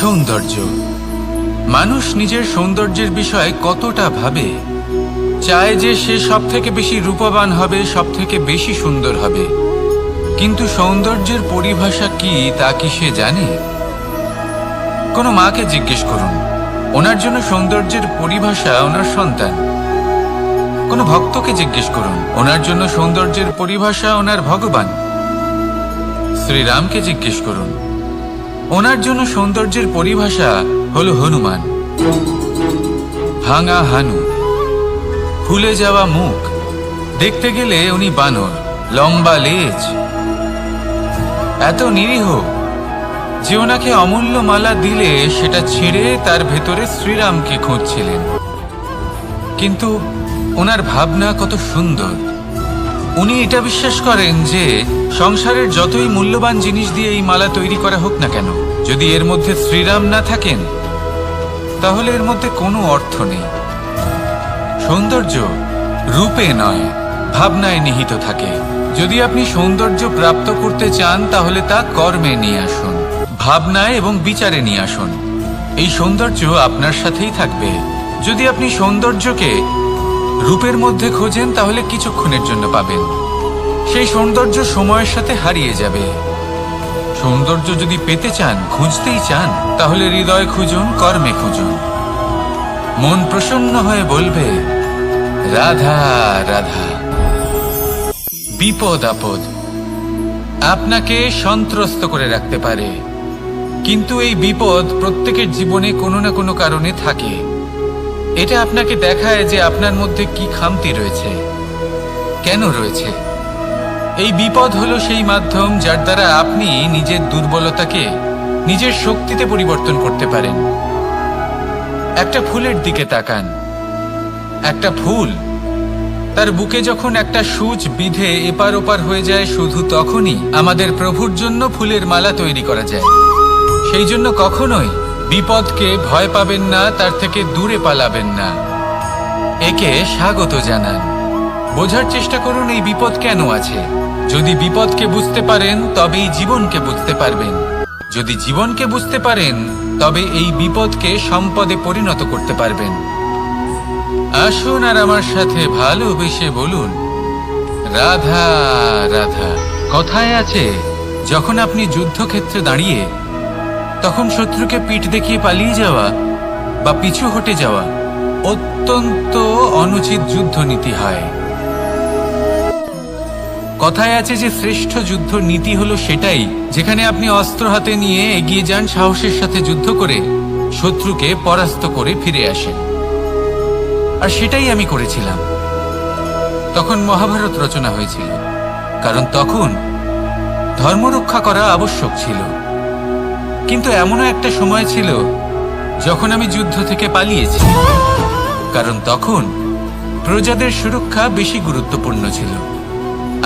সৌন্দর্য। মানুষ নিজের সৌন্দর্যের বিষয়ে কতটা ভাবে, চায় যে সে সব থেকে বেশি রূপবান হবে সব থেকে বেশি সুন্দর হবে। কিন্তু সৌন্দর্যের পরিভাষা কি, তা কি সে জানে? কোনো মাকে জিজ্ঞেস করুন, ওনার জন্য সৌন্দর্যের পরিভাষা ওনার সন্তান। কোনো ভক্তকে জিজ্ঞেস করুন, ওনার জন্য সৌন্দর্যের পরিভাষা ওনার ভগবান। শ্রীরামকে জিজ্ঞেস করুন ওনার জন্য সৌন্দর্যের পরিভাষা হলো হনুমান। ভাঙা হানু, ফুলে যাওয়া মুখ, দেখতে গেলে উনি বানর, লম্বা লেজ। এত নিরীহ যে ওনাকে অমূল্য মালা দিলে সেটা ছিঁড়ে তার ভেতরে শ্রীরামকে খুঁজছিলেন। কিন্তু ওনার ভাবনা কত সুন্দর। উনি এটা বিশ্বাস করেন যে সংসারের যতই মূল্যবান জিনিস দিয়ে এই মালা তৈরি করা হোক না কেন, যদি এর মধ্যে শ্রীরাম না থাকেন, তাহলে এর মধ্যে কোনো অর্থ নেই। সৌন্দর্য রূপে নয়, ভাবনায় নিহিত থাকে। যদি আপনি সৌন্দর্য প্রাপ্ত করতে চান, তাহলে তা কর্মে নিয়ে আসুন, ভাবনায় এবং বিচারে নিয়ে আসুন। এই সৌন্দর্য আপনার সাথেই থাকবে। যদি আপনি সৌন্দর্যকে রূপের মধ্যে খোঁজেন, তাহলে কিছুক্ষণের জন্য পাবেন। সেই সৌন্দর্য সময়ের সাথে হারিয়ে যাবে। সৌন্দর্য যদি পেতে চান, খুঁজতেই চান, তাহলে হৃদয় খুঁজুন, কর্মে খুঁজুন। মন প্রসন্ন হয়ে বলবে, রাধা রাধা, বিপদ আপদ আপনাকে সন্ত্রস্ত করে রাখতে পারে। কিন্তু এই বিপদ প্রত্যেকের জীবনে কোনো না কোনো কারণে থাকে। এটা আপনাকে দেখায় যে আপনার মধ্যে কি খামতি রয়েছে। কেন রয়েছে? এই বিপদ হলো সেই মাধ্যম যার দ্বারা আপনি নিজের দুর্বলতাকে, নিজের শক্তিতে পরিবর্তন করতে পারেন। একটা ফুলের দিকে তাকান। একটা ফুল, তার বুকে যখন একটা সূচ বিধে এপার ওপার হয়ে যায়, শুধু তখনই আমাদের প্রভুর জন্য ফুলের মালা তৈরি করা যায়। সেই জন্য কখনোই বিপদকে ভয় পাবেন না, তার থেকে দূরে পালাবেন না। একে স্বাগত জানান। বোঝার চেষ্টা করুন, এই বিপদ কেন আছে? যদি বিপদকে বুঝতে পারেন, তবেই জীবনকে বুঝতে পারবেন। যদি জীবনকে বুঝতে পারেন, তবে এই বিপদকে সম্পদে পরিণত করতে পারবেন। আসুন আর আমার সাথে ভালোবেসে বলুন, রাধা রাধা, কথায় আছে, যখন আপনি যুদ্ধক্ষেত্রে দাঁড়িয়ে তখন শত্রুকে পিঠ দেখিয়ে পালিয়ে যাওয়া বা পিছু হটে যাওয়া অত্যন্ত অনুচিত যুদ্ধনীতি হয়। কথায় আছে যে শ্রেষ্ঠ যুদ্ধ নীতি হলো সেটাই, যেখানে আপনি অস্ত্র হাতে নিয়ে এগিয়ে যান, সাহসের সাথে যুদ্ধ করে শত্রুকে পরাস্ত করে ফিরে আসেন। আর সেটাই আমি করেছিলাম। তখন মহাভারত রচনা হয়েছিল, কারণ তখন ধর্মরক্ষা করা আবশ্যক ছিল। কিন্তু এমনও একটা সময় ছিল যখন আমি যুদ্ধ থেকে পালিয়েছি। কারণ তখন প্রজাদের সুরক্ষা বেশি গুরুত্বপূর্ণ ছিল।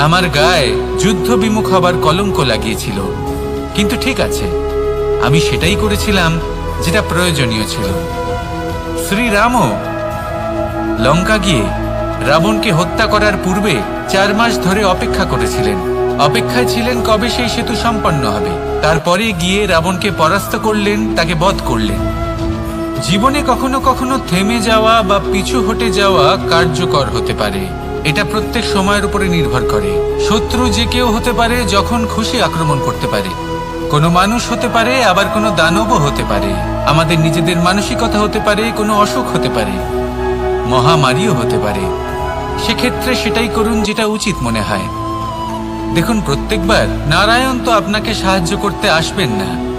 আমার গায়ে যুদ্ধ বিমুখ হবার কলঙ্ক লাগিয়েছিল। কিন্তু ঠিক আছে, আমি সেটাই করেছিলাম যেটা প্রয়োজনীয় ছিল। শ্রীরামও লঙ্কা গিয়ে রাবণকে হত্যা করার পূর্বে চার মাস ধরে অপেক্ষা করেছিলেন। অপেক্ষায় ছিলেন কবে সেই সেতু সম্পন্ন হবে। তারপরে গিয়ে রাবণকে পরাস্ত করলেন, তাকে বধ করলেন। জীবনে কখনো কখনো থেমে যাওয়া বা পিছু হটে যাওয়া কার্যকর হতে পারে। এটা প্রত্যেক সময়ের উপরে নির্ভর করে। শত্রু যে কেউ হতে পারে যখন খুশি আক্রমণ করতে পারে। কোনো মানুষ হতে পারে, আবার কোনো দানবও হতে পারে। আমাদের নিজেদের মানসিকতা হতে পারে, কোনো অসুখ হতে পারে। মহামারীও হতে পারে। সেক্ষেত্রে সেটাই করুন যেটা উচিত মনে হয়। দেখুন, প্রত্যেকবার নারায়ণ তো আপনাকে সাহায্য করতে আসবেন না।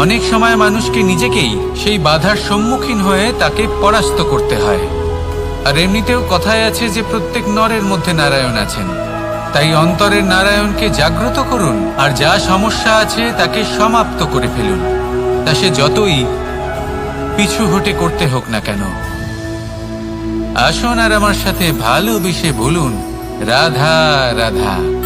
অনেক সময় মানুষকে নিজেকেই সেই বাধার সম্মুখীন হয়ে তাকে পরাস্ত করতে হয়। আর এমনিতেও কথায় আছে যে, প্রত্যেক নরের মধ্যে নারায়ণ আছেন। তাই অন্তরের নারায়ণকে জাগ্রত করুন, আর যা সমস্যা আছে তাকে সমাপ্ত করে ফেলুন। তা সে যতই পিছু হটে করতে হোক না কেন। আসুন আর আমার সাথে ভালোবেসে বলুন, রাধা রাধা।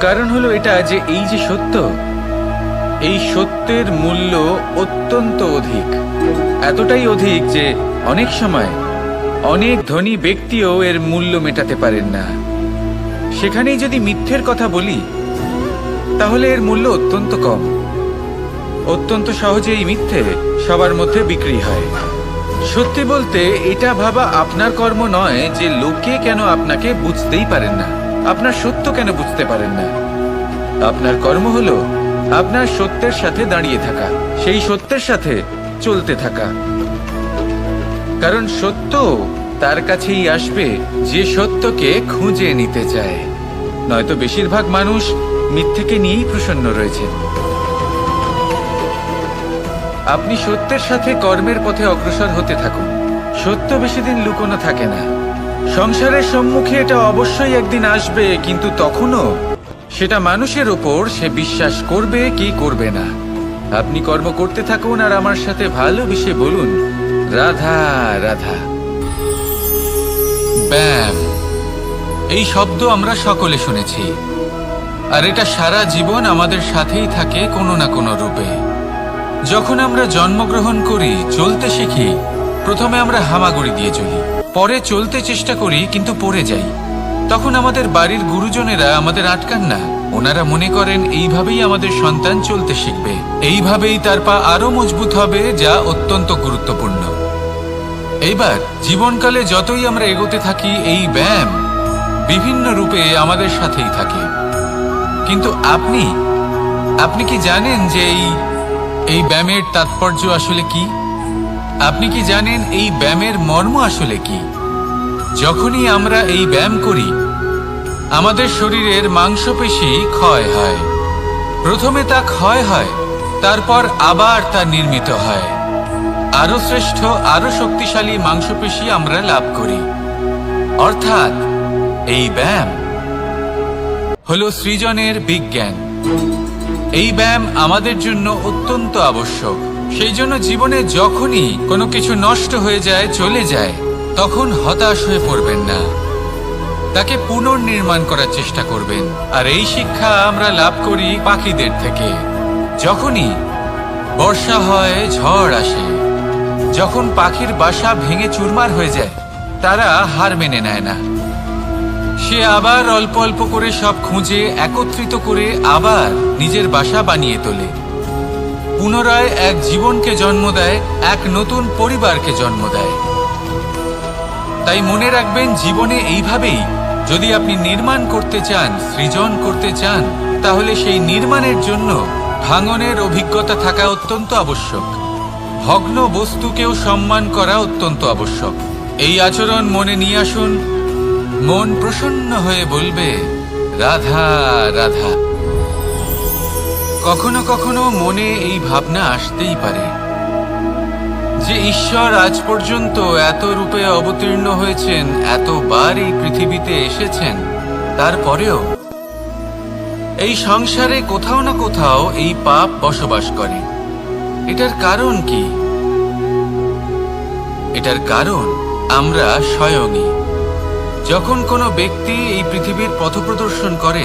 কারণ হলো এটা যে এই যে সত্য, এই সত্যের মূল্য অত্যন্ত অধিক। এতটাই অধিক যে অনেক সময় অনেক ধনী ব্যক্তিও এর মূল্য মেটাতে পারেন না। সেখানেই যদি মিথ্যের কথা বলি, তাহলে এর মূল্য অত্যন্ত কম। অত্যন্ত সহজে এই মিথ্যে সবার মধ্যে বিক্রি হয়। সত্যি বলতে, এটা ভাবা আপনার কর্ম নয় যে লোকে কেন আপনাকে বুঝতেই পারেন না। আপনার সত্য কেন বুঝতে পারেন না? আপনার কর্ম হলো আপনার সত্যের সাথে দাঁড়িয়ে থাকা, সেই সত্যের সাথে চলতে থাকা। কারণ সত্য তার কাছেই আসবে, যে সত্যকে খুঁজে নিতে চায়। নয়তো বেশিরভাগ মানুষ মিথ্যেকে নিয়েই প্রসন্ন রয়েছে। আপনি সত্যের সাথে কর্মের পথে অগ্রসর হতে থাকুন। সত্য বেশি দিন লুকোনো থাকে না। সংসারের সম্মুখে এটা অবশ্যই একদিন আসবে, কিন্তু তখনও? সেটা মানুষের ওপর সে বিশ্বাস করবে কি করবে না। আপনি কর্ম করতে থাকুন আর আমার সাথে ভালোবেসে বলুন, রাধা রাধা। ব্যাম। এই শব্দ আমরা সকলে শুনেছি। আর এটা সারা জীবন আমাদের সাথেই থাকে কোনো না কোনো রূপে। যখন আমরা জন্মগ্রহণ করি, চলতে শিখি প্রথমে আমরা হামাগুড়ি দিয়ে চলি। পরে চলতে চেষ্টা করি, কিন্তু পড়ে যাই। তখন আমাদের বাড়ির গুরুজনেরা আমাদের আটকান না। ওনারা মনে করেন, এইভাবেই আমাদের সন্তান চলতে শিখবে। এইভাবেই তার পা আরও মজবুত হবে, যা অত্যন্ত গুরুত্বপূর্ণ। এইবার, জীবনকালে যতই আমরা এগোতে থাকি, এই ব্যায়াম বিভিন্ন রূপে আমাদের সাথেই থাকে। কিন্তু আপনি আপনি কি জানেন যে এই এই ব্যায়ামের তাৎপর্য আসলে কি? আপনি কি জানেন এই ব্যায়ামের মর্ম আসলে কি? যখনই আমরা এই ব্যায়াম করি, আমাদের শরীরের মাংসপেশি ক্ষয় হয়। প্রথমে তা ক্ষয় হয়, তারপর আবার তা নির্মিত হয়। আরও শ্রেষ্ঠ আরও শক্তিশালী মাংসপেশি আমরা লাভ করি। অর্থাৎ, এই ব্যায়াম হল সৃজনের বিজ্ঞান। এই ব্যায়াম আমাদের জন্য অত্যন্ত আবশ্যক। সেই জন্য জীবনে যখনই কোনো কিছু নষ্ট হয়ে যায়, চলে যায়, তখন হতাশ হয়ে পড়বেন না। তাকে পুনর্নির্মাণ করার চেষ্টা করবেন। আর এই শিক্ষা আমরা লাভ করি পাখিদের থেকে। যখনই বর্ষা হয়, ঝড় আসে, যখন পাখির বাসা ভেঙে চুরমার হয়ে যায়, তারা হার মেনে নেয় না। সে আবার অল্প অল্প করে সব খুঁজে, একত্রিত করে আবার নিজের বাসা বানিয়ে তোলে। পুনরায় এক জীবনকে জন্ম দেয়, এক নতুন পরিবারকে জন্ম দেয়। তাই মনে রাখবেন, জীবনে এইভাবেই যদি আপনি নির্মাণ করতে চান, সৃজন করতে চান, তাহলে সেই নির্মাণের জন্য ভাঙনের অভিজ্ঞতা থাকা অত্যন্ত আবশ্যক। ভগ্ন বস্তুকেও সম্মান করা অত্যন্ত আবশ্যক। এই আচরণ মনে নিয়ে আসুন, মন প্রসন্ন হয়ে বলবে, রাধা রাধা। কখনো কখনো মনে এই ভাবনা আসতেই পারে যে ঈশ্বর আজ পর্যন্ত এত রূপে অবতীর্ণ হয়েছেন, এতবার এই পৃথিবীতে এসেছেন, তারপরেও এই সংসারে কোথাও না কোথাও এই পাপ বসবাস করে। এটার কারণ কি? এটার কারণ আমরা স্বয়ংই। যখন কোনো ব্যক্তি এই পৃথিবীর পথপ্রদর্শন করে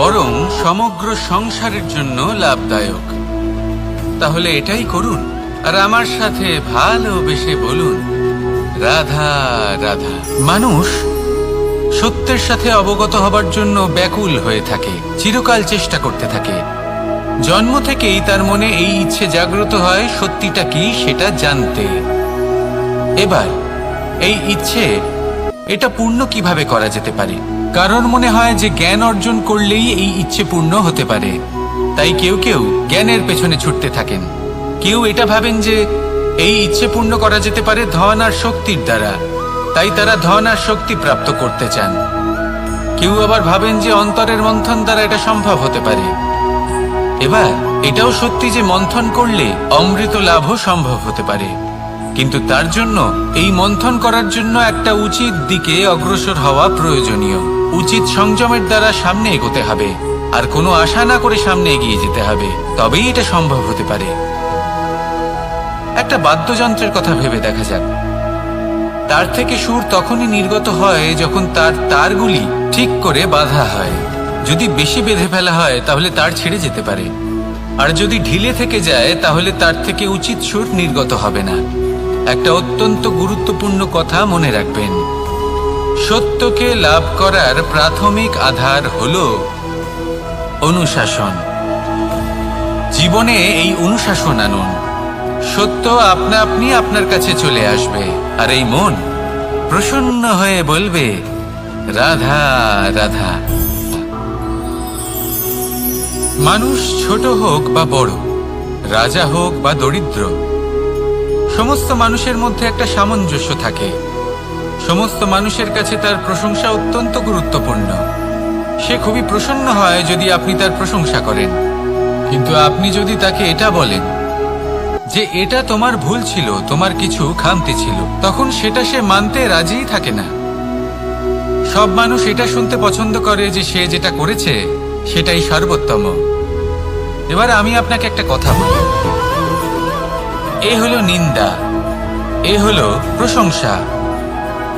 বরং সমগ্র সংসারের জন্য লাভদায়ক। তাহলে এটাই করুন, আর আমার সাথে ভালোবেসে বলুন, রাধা রাধা। মানুষ সত্যের সাথে অবগত হবার জন্য ব্যাকুল হয়ে থাকে, চিরকাল চেষ্টা করতে থাকে। জন্ম থেকেই তার মনে এই ইচ্ছে জাগ্রত হয়, সত্যিটা কি সেটা জানতে। এবার, এই ইচ্ছে, এটা পূর্ণ কীভাবে করা যেতে পারে? কারণ মনে হয় যে জ্ঞান অর্জন করলেই এই ইচ্ছে পূর্ণ হতে পারে। তাই কেউ কেউ জ্ঞানের পেছনে ছুটতে থাকেন। কেউ এটা ভাবেন যে এই ইচ্ছে পূর্ণ করা যেতে পারে ধন আর শক্তির দ্বারা। তাই তারা ধন আর শক্তি প্রাপ্ত করতে চান। কেউ আবার ভাবেন যে অন্তরের মন্থন দ্বারা এটা সম্ভব হতে পারে। এবার, এটাও সত্যি যে মন্থন করলে অমৃত লাভও সম্ভব হতে পারে। কিন্তু তার জন্য এই মন্থন করার জন্য একটা উচিত দিকে অগ্রসর হওয়া প্রয়োজনীয়। উচিত সংযমের দ্বারা সামনে এগোতে হবে। আর কোনো আশা না করে সামনে এগিয়ে যেতে হবে। তবেই এটা সম্ভব হতে পারে। একটা বাদ্যযন্ত্রের কথা ভেবে দেখা যাক। তার থেকে সুর তখনই নির্গত হয় যখন তার তারগুলি ঠিক করে বাঁধা হয়। যদি বেশি বেঁধে ফেলা হয়, তাহলে তার ছেড়ে যেতে পারে। আর যদি ঢিলে থেকে যায়, তাহলে তার থেকে উচিত সুর নির্গত হবে না। একটা অত্যন্ত গুরুত্বপূর্ণ কথা মনে রাখবেন। সত্যকে লাভ করার প্রাথমিক আধার হল অনুশাসন। জীবনে এই অনুশাসন আনুন। সত্য আপনা আপনি আপনার কাছে চলে আসবে। আর এই মন প্রসন্ন হয়ে বলবে, রাধা রাধা। মানুষ ছোট হোক বা বড়, রাজা হোক বা দরিদ্র, সমস্ত মানুষের মধ্যে একটা সামঞ্জস্য থাকে। সমস্ত মানুষের কাছে তার প্রশংসা অত্যন্ত গুরুত্বপূর্ণ। সে খুবই প্রসন্ন হয় যদি আপনি তার প্রশংসা করেন। কিন্তু আপনি যদি তাকে এটা বলেন যে এটা তোমার ভুল ছিল, তোমার কিছু খামতি ছিল, তখন সেটা সে মানতে রাজিই থাকে না। সব মানুষ এটা শুনতে পছন্দ করে যে সে যেটা করেছে, সেটাই সর্বোত্তম। এবার আমি আপনাকে একটা কথা বলি। এ হলো নিন্দা, এ হলো প্রশংসা।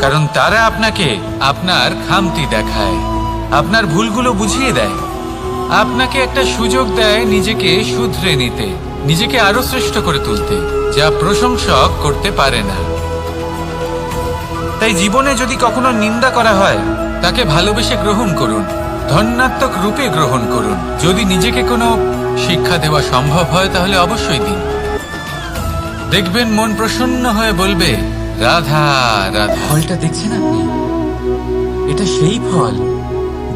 কারণ তারা আপনাকে আপনার খামতি দেখায়, আপনার ভুলগুলো বুঝিয়ে দেয়। আপনাকে একটা সুযোগ দেয় নিজেকে শুধরে নিতে, নিজেকে আরও শ্রেষ্ঠ করে তুলতে, যা প্রশংসক করতে পারে না। তাই জীবনে যদি কখনো নিন্দা করা হয়, তাকে ভালোবেসে গ্রহণ করুন, ধন্যাত্মক রূপে গ্রহণ করুন। যদি নিজেকে কোনো শিক্ষা দেওয়া সম্ভব হয়, তাহলে অবশ্যই দিন। দেখবেন মন প্রসন্ন হয়ে বলবে রাধা রাধা। ফলটা দেখছেন আপনি? এটা সেই ফল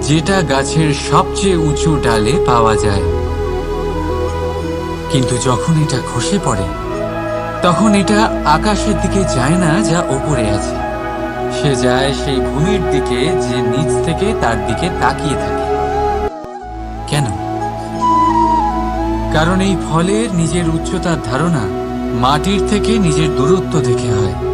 যেটা গাছের সবচেয়ে উঁচু ডালে পাওয়া যায়। কিন্তু যখন এটা খসে পড়ে, তখন এটা আকাশের দিকে যায় না, যা ওপরে আছে। সে যায় সেই ভূমির দিকে, যে নিচ থেকে তার দিকে তাকিয়ে থাকে। কেন? কারণ এই ফলের নিজের উচ্চতার ধারণা মাটির থেকে নিজের দূরত্ব দেখে হয়।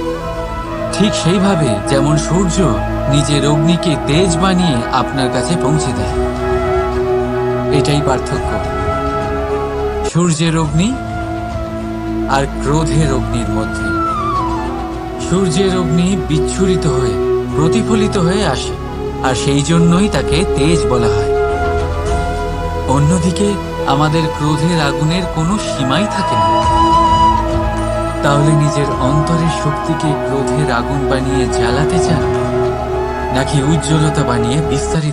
ঠিক সেইভাবে যেমন সূর্য নিজের অগ্নিকে তেজ বানিয়ে আপনার কাছে পৌঁছে দেয়। এটাই পার্থক্য। সূর্যের অগ্নি আর ক্রোধের অগ্নির মধ্যে। সূর্যের অগ্নি বিচ্ছুরিত হয়ে, প্রতিফলিত হয়ে আসে, আর সেই জন্যই তাকে তেজ বলা হয়। অন্যদিকে আমাদের ক্রোধের আগুনের কোনো সীমাই থাকে না। তাহলে নিজের অন্তরের শক্তিকে ক্রোধের আগুন বানিয়ে জ্বালাতে চান? নাকি উজ্জ্বলতা বানিয়ে বিস্তারিত